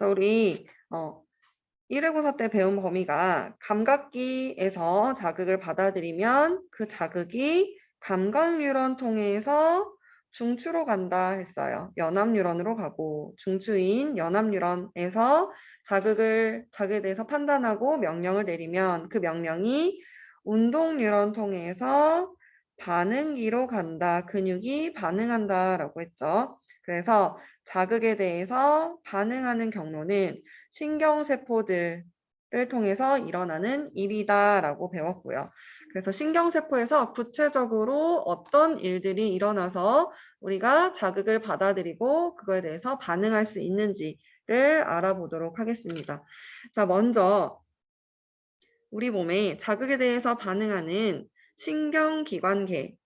자, 우리 어, 1회고사 때 배운 범위가 감각기에서 자극을 받아들이면 그 자극이 감각뉴런 통해서 중추로 간다 했어요. 연합뉴런으로 가고 중추인 연합뉴런에서 자극을 자극에 대해서 판단하고 명령을 내리면 그 명령이 운동뉴런 통해서 반응기로 간다. 근육이 반응한다라고 했죠. 그래서 자극에 대해서 반응하는 경로는 신경세포들을 통해서 일어나는 일이다라고 배웠고요. 그래서 신경세포에서 구체적으로 어떤 일들이 일어나서 우리가 자극을 받아들이고 그거에 대해서 반응할 수 있는지를 알아보도록 하겠습니다. 자, 먼저 우리 몸에 자극에 대해서 반응하는 신경기관계는요.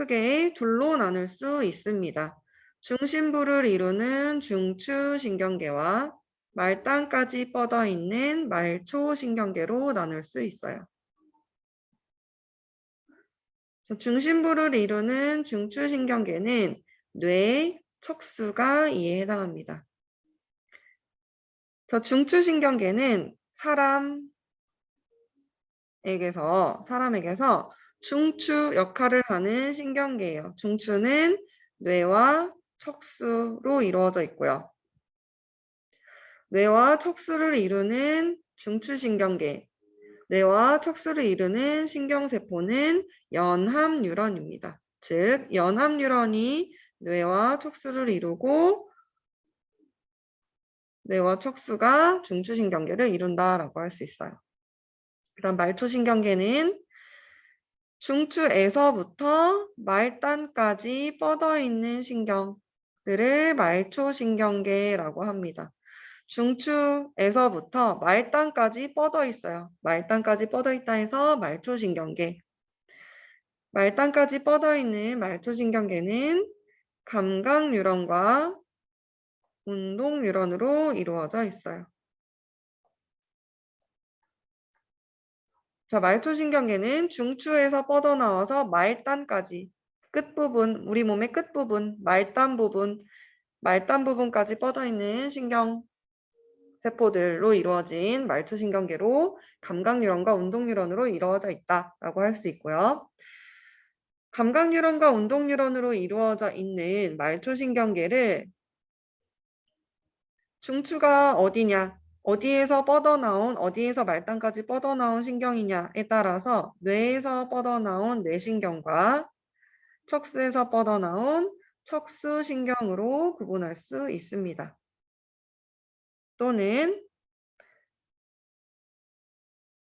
크게 둘로 나눌 수 있습니다. 중심부를 이루는 중추신경계와 말단까지 뻗어 있는 말초신경계로 나눌 수 있어요. 자, 중심부를 이루는 중추신경계는 뇌, 척수가 이에 해당합니다. 자, 중추신경계는 사람에게서 사람에게서 중추 역할을 하는 신경계예요. 중추는 뇌와 척수로 이루어져 있고요. 뇌와 척수를 이루는 중추신경계, 뇌와 척수를 이루는 신경세포는 연합뉴런입니다. 즉, 연합뉴런이 뇌와 척수를 이루고 뇌와 척수가 중추신경계를 이룬다라고 할 수 있어요. 그다음 말초신경계는 중추에서부터 말단까지 뻗어 있는 신경들을 말초신경계라고 합니다. 중추에서부터 말단까지 뻗어 있어요. 말단까지 뻗어 있다 해서 말초신경계. 말단까지 뻗어 있는 말초신경계는 감각뉴런과 운동뉴런으로 이루어져 있어요. 자, 말초신경계는 중추에서 뻗어나와서 말단까지 끝부분, 우리 몸의 끝부분, 말단 부분, 말단 부분까지 뻗어있는 신경 세포들로 이루어진 말초신경계로 감각뉴런과 운동뉴런으로 이루어져 있다라고 할 수 있고요. 감각뉴런과 운동뉴런으로 이루어져 있는 말초신경계를 중추가 어디냐, 어디에서 뻗어나온, 어디에서 말단까지 뻗어나온 신경이냐에 따라서 뇌에서 뻗어나온 뇌신경과 척수에서 뻗어나온 척수신경으로 구분할 수 있습니다. 또는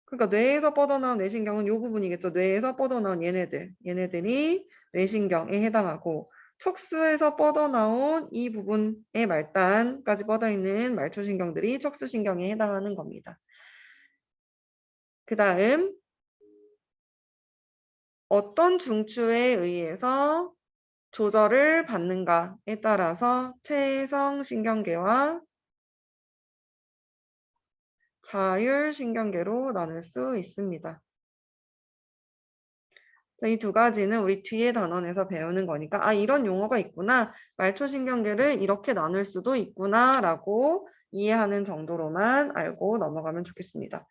그러니까 뇌에서 뻗어나온 뇌신경은 이 부분이겠죠. 뇌에서 뻗어나온 얘네들, 얘네들이 뇌신경에 해당하고 척수에서 뻗어나온 이 부분의 말단까지 뻗어있는 말초신경들이 척수신경에 해당하는 겁니다. 그 다음 어떤 중추에 의해서 조절을 받는가에 따라서 체성 신경계와 자율 신경계로 나눌 수 있습니다. 이 두 가지는 우리 뒤에 단원에서 배우는 거니까 아 이런 용어가 있구나 말초신경계를 이렇게 나눌 수도 있구나 라고 이해하는 정도로만 알고 넘어가면 좋겠습니다.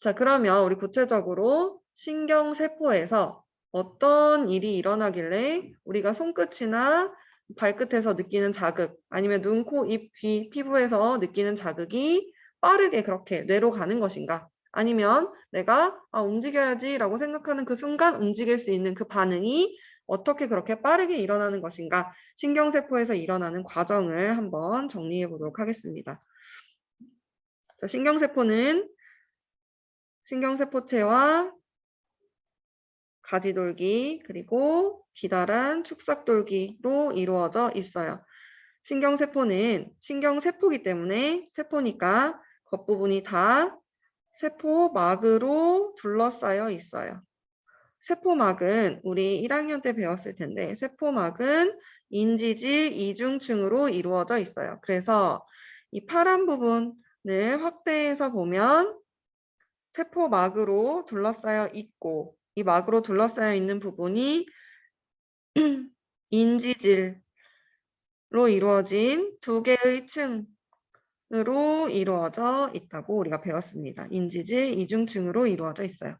자 그러면 우리 구체적으로 신경세포에서 어떤 일이 일어나길래 우리가 손끝이나 발끝에서 느끼는 자극 아니면 눈, 코, 입, 귀, 피부에서 느끼는 자극이 빠르게 그렇게 뇌로 가는 것인가 아니면 내가 아, 움직여야지 라고 생각하는 그 순간 움직일 수 있는 그 반응이 어떻게 그렇게 빠르게 일어나는 것인가 신경세포에서 일어나는 과정을 한번 정리해 보도록 하겠습니다. 자, 신경세포는 신경세포체와 가지돌기 그리고 기다란 축삭돌기로 이루어져 있어요. 신경세포는 신경세포기 때문에 세포니까 겉부분이 다 세포막으로 둘러싸여 있어요. 세포막은 우리 1학년 때 배웠을 텐데 세포막은 인지질 이중층으로 이루어져 있어요. 그래서 이 파란 부분을 확대해서 보면 세포막으로 둘러싸여 있고 이 막으로 둘러싸여 있는 부분이 인지질로 이루어진 두 개의 층 으로 이루어져 있다고 우리가 배웠습니다. 인지질 이중층으로 이루어져 있어요.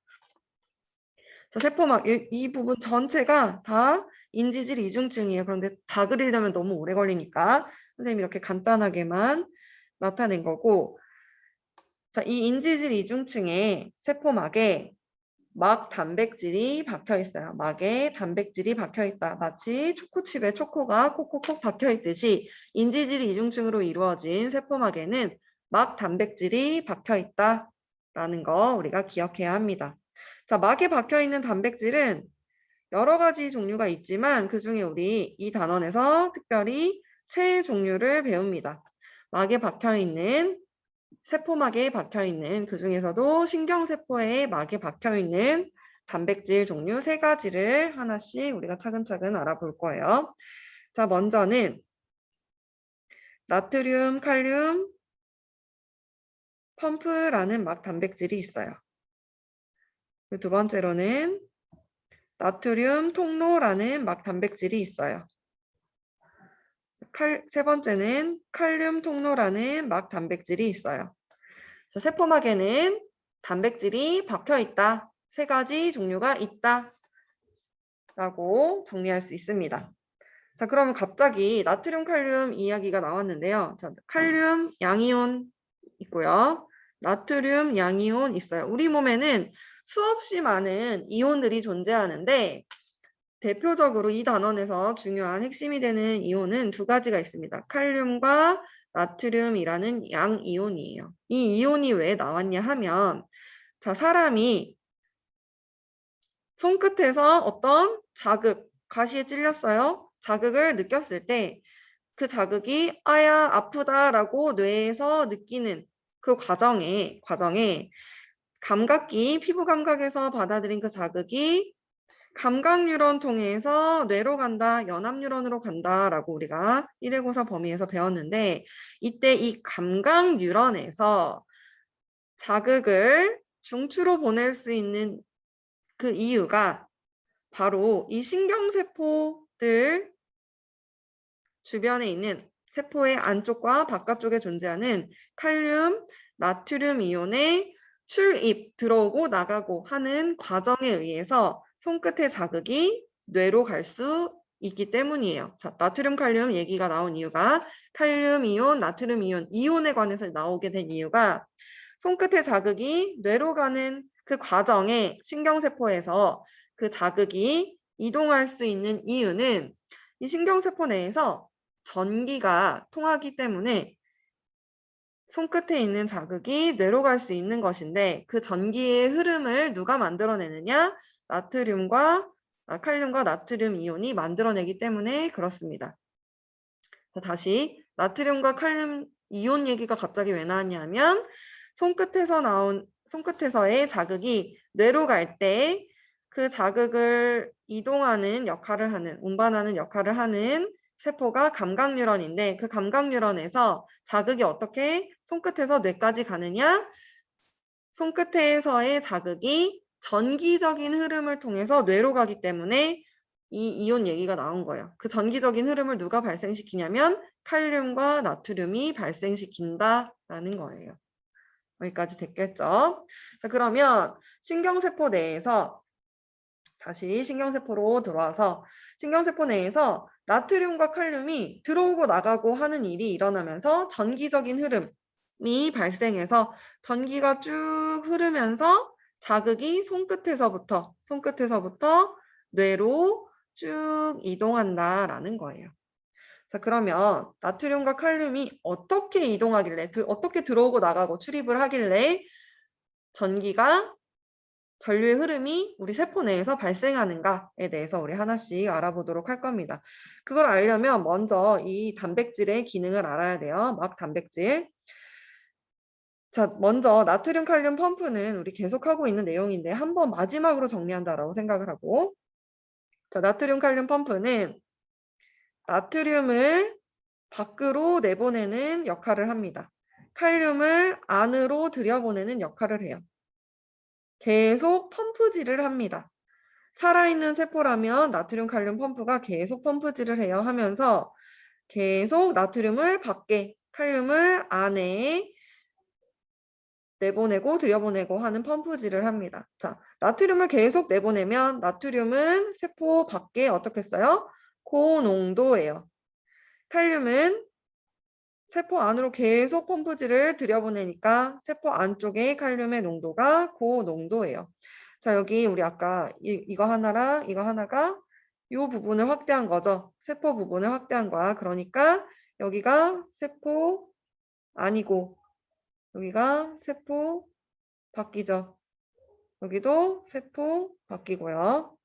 자, 세포막 이, 이 부분 전체가 다 인지질 이중층이에요. 그런데 다 그리려면 너무 오래 걸리니까 선생님이 이렇게 간단하게만 나타낸 거고 자, 이 인지질 이중층에 세포막에 막 단백질이 박혀 있어요. 막에 단백질이 박혀 있다. 마치 초코칩에 초코가 콕콕콕 박혀 있듯이 인지질 이중층으로 이루어진 세포막에는 막 단백질이 박혀 있다 라는 거 우리가 기억해야 합니다. 자, 막에 박혀 있는 단백질은 여러 가지 종류가 있지만 그 중에 우리 이 단원에서 특별히 세 종류를 배웁니다. 막에 박혀 있는 세포막에 박혀 있는 그 중에서도 신경세포에 막에 박혀 있는 단백질 종류 세 가지를 하나씩 우리가 차근차근 알아볼 거예요. 자, 먼저는 나트륨, 칼륨, 펌프라는 막 단백질이 있어요. 두 번째로는 나트륨 통로라는 막 단백질이 있어요. 칼, 세 번째는 칼륨 통로라는 막 단백질이 있어요. 자, 세포막에는 단백질이 박혀 있다. 세 가지 종류가 있다. 라고 정리할 수 있습니다. 자, 그러면 갑자기 나트륨, 칼륨 이야기가 나왔는데요. 자, 칼륨, 양이온 있고요. 나트륨, 양이온 있어요. 우리 몸에는 수없이 많은 이온들이 존재하는데 대표적으로 이 단원에서 중요한 핵심이 되는 이온은 두 가지가 있습니다. 칼륨과 나트륨이라는 양이온이에요. 이 이온이 왜 나왔냐 하면 자 사람이 손끝에서 어떤 자극, 가시에 찔렸어요. 자극을 느꼈을 때 그 자극이 아야 아프다라고 뇌에서 느끼는 그 과정에 과정에 감각기, 피부 감각에서 받아들인 그 자극이 감각 뉴런 통해서 뇌로 간다, 연합 뉴런으로 간다라고 우리가 1회고사 범위에서 배웠는데 이때 이 감각 뉴런에서 자극을 중추로 보낼 수 있는 그 이유가 바로 이 신경세포들 주변에 있는 세포의 안쪽과 바깥쪽에 존재하는 칼륨, 나트륨 이온의 출입, 들어오고 나가고 하는 과정에 의해서 손끝의 자극이 뇌로 갈 수 있기 때문이에요. 자, 나트륨, 칼륨 얘기가 나온 이유가 칼륨 이온, 나트륨 이온, 이온에 관해서 나오게 된 이유가 손끝의 자극이 뇌로 가는 그 과정에 신경세포에서 그 자극이 이동할 수 있는 이유는 이 신경세포 내에서 전기가 통하기 때문에 손끝에 있는 자극이 뇌로 갈 수 있는 것인데 그 전기의 흐름을 누가 만들어내느냐? 나트륨과 아, 칼륨과 나트륨 이온이 만들어내기 때문에 그렇습니다. 자, 다시 나트륨과 칼륨 이온 얘기가 갑자기 왜 나왔냐면 손끝에서 나온 손끝에서의 자극이 뇌로 갈 때 그 자극을 이동하는 역할을 하는 운반하는 역할을 하는 세포가 감각 뉴런인데 그 감각 뉴런에서 자극이 어떻게 손끝에서 뇌까지 가느냐? 손끝에서의 자극이 전기적인 흐름을 통해서 뇌로 가기 때문에 이 이온 얘기가 나온 거예요. 그 전기적인 흐름을 누가 발생시키냐면 칼륨과 나트륨이 발생시킨다라는 거예요. 여기까지 됐겠죠? 자, 그러면 신경세포 내에서 다시 신경세포로 들어와서 신경세포 내에서 나트륨과 칼륨이 들어오고 나가고 하는 일이 일어나면서 전기적인 흐름이 발생해서 전기가 쭉 흐르면서 자극이 손끝에서부터 손끝에서부터 뇌로 쭉 이동한다라는 거예요. 자 그러면 나트륨과 칼륨이 어떻게 이동하길래 어떻게 들어오고 나가고 출입을 하길래 전기가 전류의 흐름이 우리 세포 내에서 발생하는가에 대해서 우리 하나씩 알아보도록 할 겁니다. 그걸 알려면 먼저 이 단백질의 기능을 알아야 돼요. 막 단백질. 자, 먼저 나트륨 칼륨 펌프는 우리 계속하고 있는 내용인데 한번 마지막으로 정리한다라고 생각을 하고 자, 나트륨 칼륨 펌프는 나트륨을 밖으로 내보내는 역할을 합니다. 칼륨을 안으로 들여보내는 역할을 해요. 계속 펌프질을 합니다. 살아있는 세포라면 나트륨 칼륨 펌프가 계속 펌프질을 해요 하면서 계속 나트륨을 밖에, 칼륨을 안에 내보내고 들여보내고 하는 펌프질을 합니다. 자, 나트륨을 계속 내보내면 나트륨은 세포 밖에 어떻게 써요? 고농도예요. 칼륨은 세포 안으로 계속 펌프질을 들여보내니까 세포 안쪽에 칼륨의 농도가 고농도예요. 자, 여기 우리 아까 이, 이거 하나랑 이거 하나가 이 부분을 확대한 거죠. 세포 부분을 확대한 거야. 그러니까 여기가 세포 아니고 여기가 세포 바뀌죠. 여기도 세포 바뀌고요.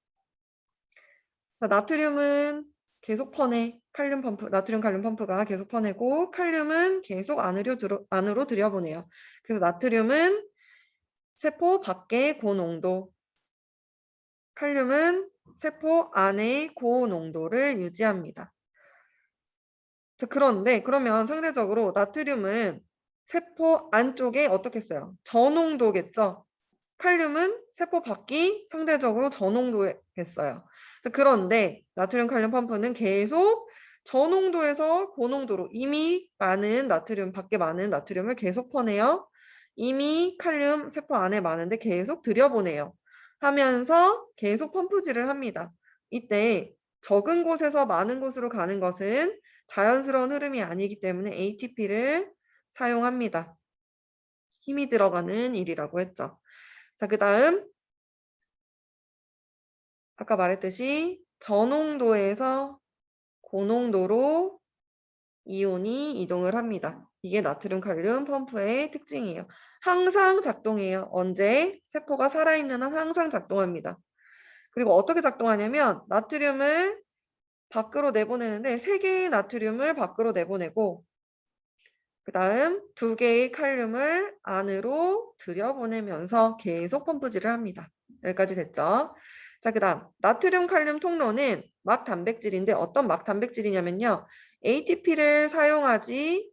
자, 나트륨은 계속 퍼내. 칼륨 펌프, 나트륨 칼륨 펌프가 계속 퍼내고 칼륨은 계속 안으로 들어, 안으로 들여보내요. 그래서 나트륨은 세포 밖에 고농도, 칼륨은 세포 안에 고농도를 유지합니다. 자, 그런데 그러면 상대적으로 나트륨은 세포 안쪽에 어떻게 써요? 저농도겠죠? 칼륨은 세포 밖이 상대적으로 저농도겠어요. 자, 그런데 나트륨 칼륨 펌프는 계속 저농도에서 고농도로 이미 많은 나트륨 밖에 많은 나트륨을 계속 퍼내요. 이미 칼륨 세포 안에 많은데 계속 들여보내요. 하면서 계속 펌프질을 합니다. 이때 적은 곳에서 많은 곳으로 가는 것은 자연스러운 흐름이 아니기 때문에 ATP를 사용합니다. 힘이 들어가는 일이라고 했죠. 자, 그 다음 아까 말했듯이 저농도에서 고농도로 이온이 이동을 합니다. 이게 나트륨 칼륨 펌프의 특징이에요. 항상 작동해요. 언제? 세포가 살아있는 한 항상 작동합니다. 그리고 어떻게 작동하냐면 나트륨을 밖으로 내보내는데 세 개의 나트륨을 밖으로 내보내고 그 다음 두 개의 칼륨을 안으로 들여보내면서 계속 펌프질을 합니다. 여기까지 됐죠? 자, 그 다음 나트륨 칼륨 통로는 막 단백질인데 어떤 막 단백질이냐면요. ATP를 사용하지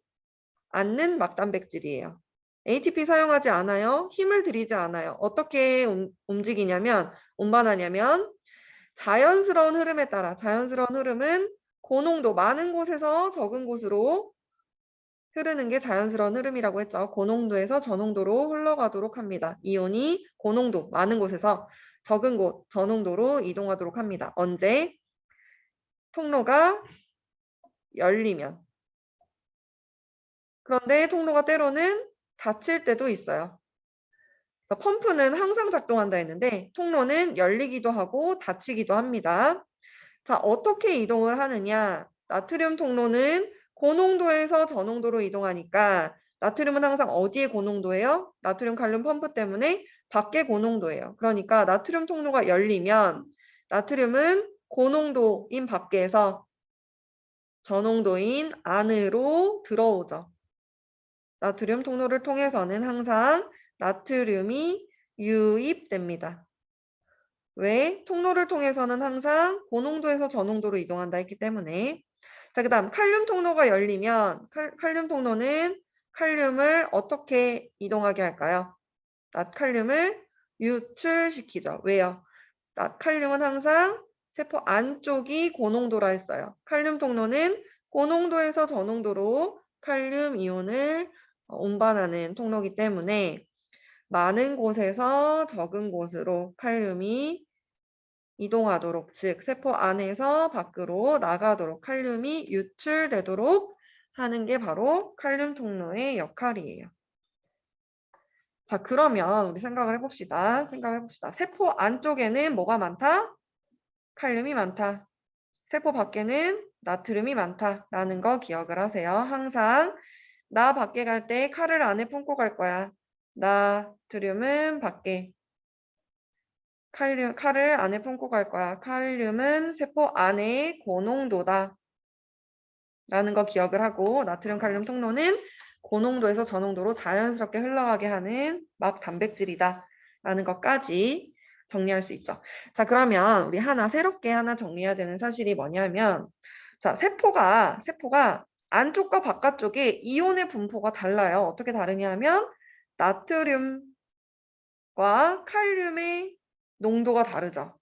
않는 막 단백질이에요. ATP 사용하지 않아요. 힘을 들이지 않아요. 어떻게 움, 움직이냐면 운반하냐면 자연스러운 흐름에 따라 자연스러운 흐름은 고농도 많은 곳에서 적은 곳으로 흐르는 게 자연스러운 흐름이라고 했죠. 고농도에서 저농도로 흘러가도록 합니다. 이온이 고농도 많은 곳에서 적은 곳 저농도로 이동하도록 합니다. 언제? 통로가 열리면. 그런데 통로가 때로는 닫힐 때도 있어요. 펌프는 항상 작동한다 했는데 통로는 열리기도 하고 닫히기도 합니다. 자, 어떻게 이동을 하느냐? 나트륨 통로는 고농도에서 저농도로 이동하니까 나트륨은 항상 어디에 고농도예요? 나트륨 칼륨 펌프 때문에 밖에 고농도예요. 그러니까 나트륨 통로가 열리면 나트륨은 고농도인 밖에서 저농도인 안으로 들어오죠. 나트륨 통로를 통해서는 항상 나트륨이 유입됩니다. 왜? 통로를 통해서는 항상 고농도에서 저농도로 이동한다 했기 때문에 자, 그 다음 칼륨 통로가 열리면 칼, 칼륨 통로는 칼륨을 어떻게 이동하게 할까요? 나칼륨을 유출시키죠. 왜요? 나칼륨은 항상 세포 안쪽이 고농도라 했어요. 칼륨 통로는 고농도에서 저농도로 칼륨 이온을 운반하는 통로이기 때문에 많은 곳에서 적은 곳으로 칼륨이 이동하도록 즉 세포 안에서 밖으로 나가도록 칼륨이 유출되도록 하는 게 바로 칼륨 통로의 역할이에요. 자 그러면 우리 생각을 해봅시다. 생각을 해봅시다. 세포 안쪽에는 뭐가 많다? 칼륨이 많다. 세포 밖에는 나트륨이 많다라는 거 기억을 하세요. 항상 나 밖에 갈 때 칼을 안에 품고 갈 거야. 나트륨은 밖에. 칼륨, 칼을 안에 품고 갈 거야. 칼륨은 세포 안에 고농도다. 라는 거 기억을 하고 나트륨 칼륨 통로는 고농도에서 저농도로 자연스럽게 흘러가게 하는 막 단백질이다. 라는 것까지 정리할 수 있죠. 자, 그러면 우리 하나 새롭게 하나 정리해야 되는 사실이 뭐냐면 자, 세포가 세포가 안쪽과 바깥쪽에 이온의 분포가 달라요. 어떻게 다르냐 하면 나트륨과 칼륨의 농도가 다르죠.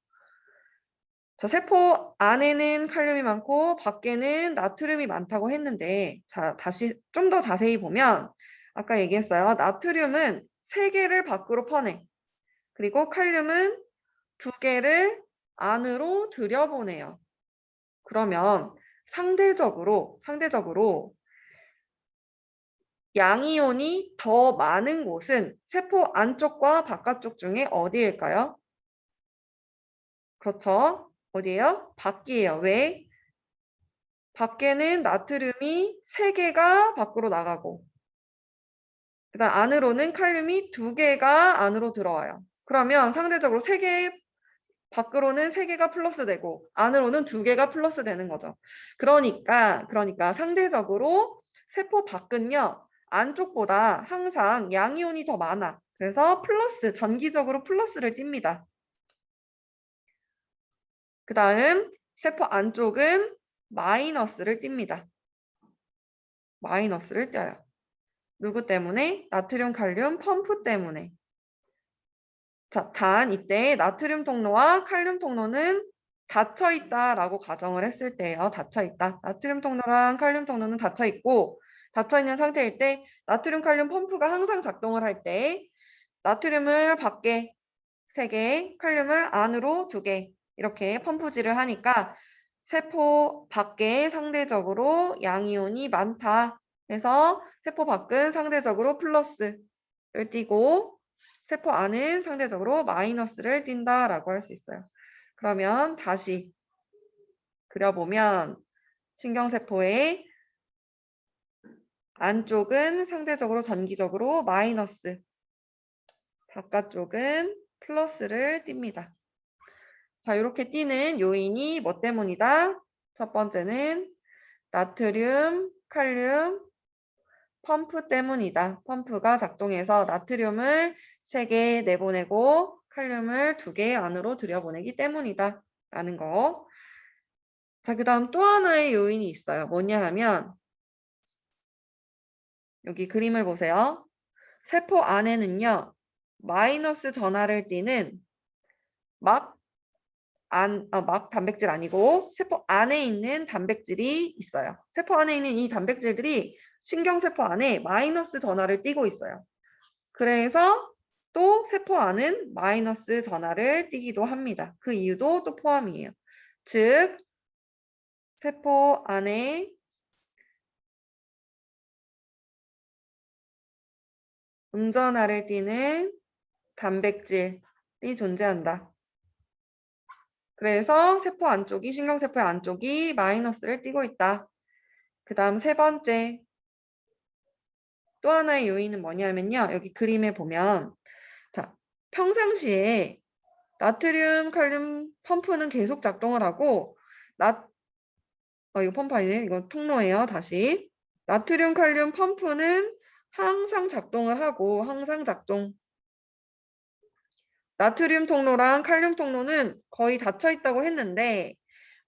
자, 세포 안에는 칼륨이 많고 밖에는 나트륨이 많다고 했는데 자, 다시 좀 더 자세히 보면 아까 얘기했어요. 나트륨은 세 개를 밖으로 퍼내. 그리고 칼륨은 두 개를 안으로 들여보내요. 그러면 상대적으로 상대적으로 양이온이 더 많은 곳은 세포 안쪽과 바깥쪽 중에 어디일까요? 그렇죠. 어디예요? 밖이에요. 왜? 밖에는 나트륨이 3개가 밖으로 나가고 그다음 안으로는 칼륨이 2개가 안으로 들어와요. 그러면 상대적으로 3개 밖으로는 3개가 플러스 되고 안으로는 2개가 플러스 되는 거죠. 그러니까 그러니까 상대적으로 세포 밖은요. 안쪽보다 항상 양이온이 더 많아. 그래서 플러스 전기적으로 플러스를 띱니다. 그 다음 세포 안쪽은 마이너스를 띱니다. 마이너스를 띄어요. 누구 때문에? 나트륨 칼륨 펌프 때문에. 자, 단 이때 나트륨 통로와 칼륨 통로는 닫혀 있다라고 가정을 했을 때예요. 닫혀 있다. 나트륨 통로랑 칼륨 통로는 닫혀 있고 닫혀 있는 상태일 때 나트륨 칼륨 펌프가 항상 작동을 할 때 나트륨을 밖에 3개, 칼륨을 안으로 2개 이렇게 펌프질을 하니까 세포 밖에 상대적으로 양이온이 많다. 그래서 세포 밖은 상대적으로 플러스를 띄고 세포 안은 상대적으로 마이너스를 띈다라고 할 수 있어요. 그러면 다시 그려보면 신경세포의 안쪽은 상대적으로 전기적으로 마이너스, 바깥쪽은 플러스를 띱니다. 자, 이렇게 띄는 요인이 뭐 때문이다? 첫 번째는 나트륨, 칼륨, 펌프 때문이다. 펌프가 작동해서 나트륨을 3개 내보내고 칼륨을 2개 안으로 들여보내기 때문이다. 라는 거. 자, 그 다음 또 하나의 요인이 있어요. 뭐냐 하면 여기 그림을 보세요. 세포 안에는요. 마이너스 전하를 띠는 막, 안, 어, 막 단백질 아니고 세포 안에 있는 단백질이 있어요. 세포 안에 있는 이 단백질들이 신경세포 안에 마이너스 전하를 띠고 있어요. 그래서 또 세포 안은 마이너스 전하를 띠기도 합니다. 그 이유도 또 포함이에요. 즉, 세포 안에 음전하를 띠는 단백질이 존재한다. 그래서 세포 안쪽이 신경세포의 안쪽이 마이너스를 띠고 있다. 그 다음 세 번째 또 하나의 요인은 뭐냐면요. 여기 그림에 보면 자 평상시에 나트륨, 칼륨 펌프는 계속 작동을 하고 나 어, 이거 펌프 아니네. 이거 통로예요. 다시 나트륨, 칼륨 펌프는 항상 작동을 하고 항상 작동. 나트륨 통로랑 칼륨 통로는 거의 닫혀 있다고 했는데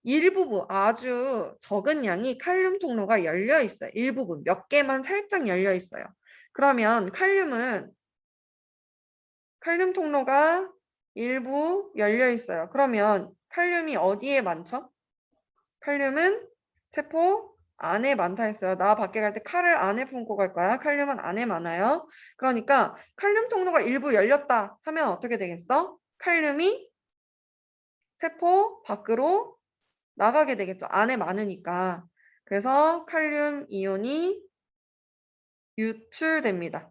일부분 아주 적은 양이 칼륨 통로가 열려 있어요. 일부분 몇 개만 살짝 열려 있어요. 그러면 칼륨은 칼륨 통로가 일부 열려 있어요. 그러면 칼륨이 어디에 많죠? 칼륨은 세포 안에 많다 했어요. 나 밖에 갈 때 칼을 안에 품고 갈 거야. 칼륨은 안에 많아요. 그러니까 칼륨 통로가 일부 열렸다 하면 어떻게 되겠어? 칼륨이 세포 밖으로 나가게 되겠죠. 안에 많으니까. 그래서 칼륨 이온이 유출됩니다.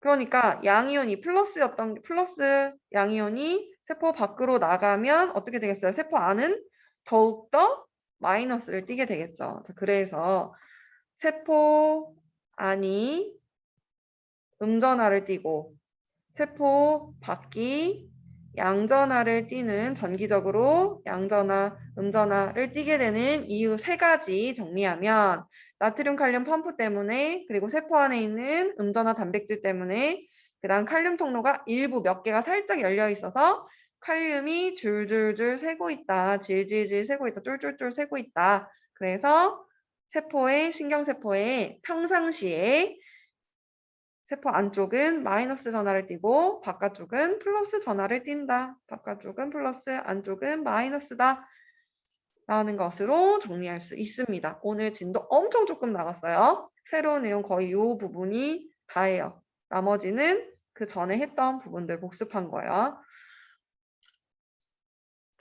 그러니까 양이온이 플러스였던 플러스 양이온이 세포 밖으로 나가면 어떻게 되겠어요? 세포 안은 더욱더 마이너스를 띄게 되겠죠. 그래서 세포 안이 음전하를 띄고 세포 밖이 양전하를 띠는 전기적으로 양전하, 음전하를 띠게 되는 이유 세 가지 정리하면 나트륨 칼륨 펌프 때문에 그리고 세포 안에 있는 음전하 단백질 때문에 그다음 칼륨 통로가 일부 몇 개가 살짝 열려 있어서 칼륨이 줄줄줄 새고 있다. 질질질 새고 있다. 쫄쫄쫄 새고 있다. 그래서 세포의 신경세포의 평상시에 세포 안쪽은 마이너스 전하를 띠고 바깥쪽은 플러스 전하를 띈다. 바깥쪽은 플러스, 안쪽은 마이너스다. 라는 것으로 정리할 수 있습니다. 오늘 진도 엄청 조금 나갔어요. 새로운 내용 거의 이 부분이 다예요. 나머지는 그 전에 했던 부분들 복습한 거예요.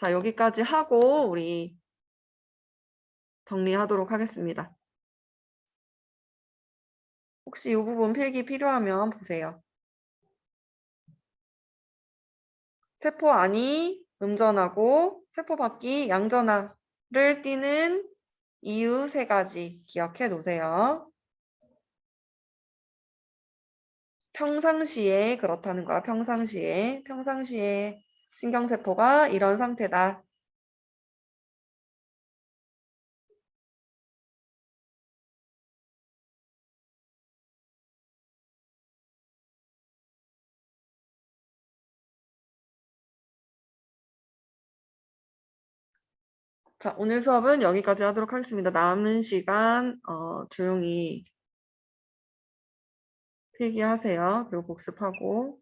자, 여기까지 하고 우리 정리하도록 하겠습니다. 혹시 이 부분 필기 필요하면 보세요. 세포 안이 음전하고 세포 밖이 양전하를 띠는 이유 세 가지 기억해 놓으세요. 평상시에 그렇다는 거야. 평상시에. 평상시에 신경세포가 이런 상태다. 자, 오늘 수업은 여기까지 하도록 하겠습니다. 남은 시간 어, 조용히 필기하세요. 그리고 복습하고.